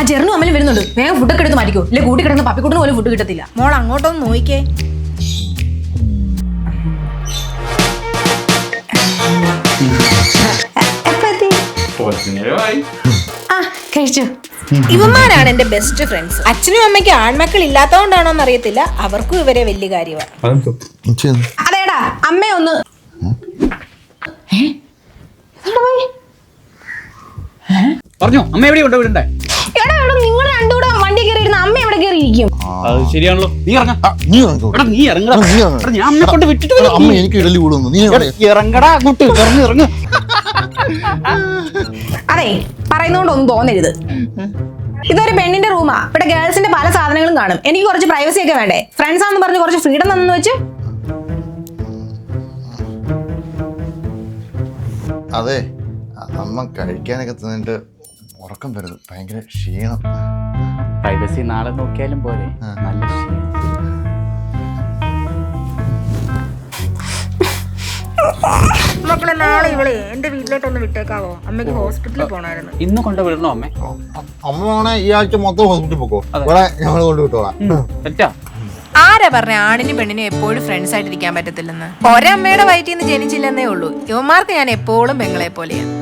ആ ചെറുനും അമ്മലും വരുന്നുണ്ട്. വേഗം ഫുഡൊക്കെ എടുത്ത് മാറ്റിക്കോ. ഇല്ലേ കൂട്ടി കിടന്ന് പപ്പിക്കുട്ടിന് പോലും ഫുഡ് കിട്ടത്തില്ല. മോൾ അങ്ങോട്ടൊന്ന് നോക്കിക്കേ. ആ കഴിച്ചു. ഇവന്മാരാണ് എന്റെ ബെസ്റ്റ് ഫ്രണ്ട്സ് അച്ഛനും അമ്മയ്ക്കും ആൺമക്കൾ ഇല്ലാത്തതുകൊണ്ടാണോന്ന് അറിയത്തില്ല. അവർക്കും ഇവരെ വലിയ കാര്യമാണ്. അതേടാ അമ്മ ഒന്ന്? പറഞ്ഞോ അമ്മ എവിടെ ഉണ്ടോ വിടണ്ടേ? എടാ എടാ നിങ്ങൾ രണ്ടുകൂടെ വണ്ടി കയറി ഇരുന്ന അമ്മ എവിടെ കയറി ഇരിക്കും അത് ശരിയാണല്ലോ. നീ ഇറങ്ങ. നീ. എടാ നീ ഇറങ്ങടാ. നീ ഇറങ്ങ്. എടാ, ഞാൻ അമ്മയെ കൊണ്ട് വിട്ടിട്ട് എടാ, വരാം. അമ്മ എനിക്ക് ഇഡലി കൂടുന്നു നീ എവിടെ ഇറങ്ങടാ അങ്ങോട്ട്. ഇറങ്ങി ഇറങ്ങ്. അതെ പറയുന്നോണ്ടൊന്നും തോന്നരുത്. ഇതൊരു പെണ്ണിന്റെ റൂമാ ഇവിടെ ഗേൾസിന്റെ പല സാധനങ്ങളും കാണും. എനിക്ക് കുറച്ച് പ്രൈവസി ഒക്കെ വേണ്ടേ? ഫ്രണ്ട്സ് ആണെന്ന് പറഞ്ഞ് കുറച്ച് ഫ്രീഡം തന്നു വെച്ച്? അതെ അമ്മ കഴിക്കാനൊക്കെ തന്നിട്ട് ഉറക്കം വരുന്നത് ഭയങ്കര ക്ഷീണം. പ്രൈവസി നാളെ നോക്കിയാലും പോലെ നല്ല ക്ഷീണം. മക്കളെ നാളെ ഇവളെ എന്റെ വീട്ടിലോട്ടൊന്ന് വിട്ടേക്കാവോ? അമ്മയ്ക്ക് ഹോസ്പിറ്റലിൽ പോണായിരുന്നു. ഇന്ന് കൊണ്ട് വിടണോ അമ്മേ? അമ്മ വേണേ ഈ ആഴ്ച മൊത്തം ഹോസ്പിറ്റലിൽ പോക്കോ. ഇവിടെ ഞങ്ങൾ കൊണ്ട് വിട്ടോളാം. തെറ്റാ ആരാ പറഞ്ഞ ആണിനും പെണ്ണിനും എപ്പോഴും ഫ്രണ്ട്സ് ആയിട്ട് ഇരിക്കാൻ പറ്റത്തില്ലെന്ന്? ഒരമ്മയുടെ വയറ്റിൽ നിന്ന് ജനിച്ചില്ലെന്നേ ഉള്ളൂ. യുവമാർക്ക് ഞാൻ എപ്പോഴും പെങ്ങളെ പോലെയാണ്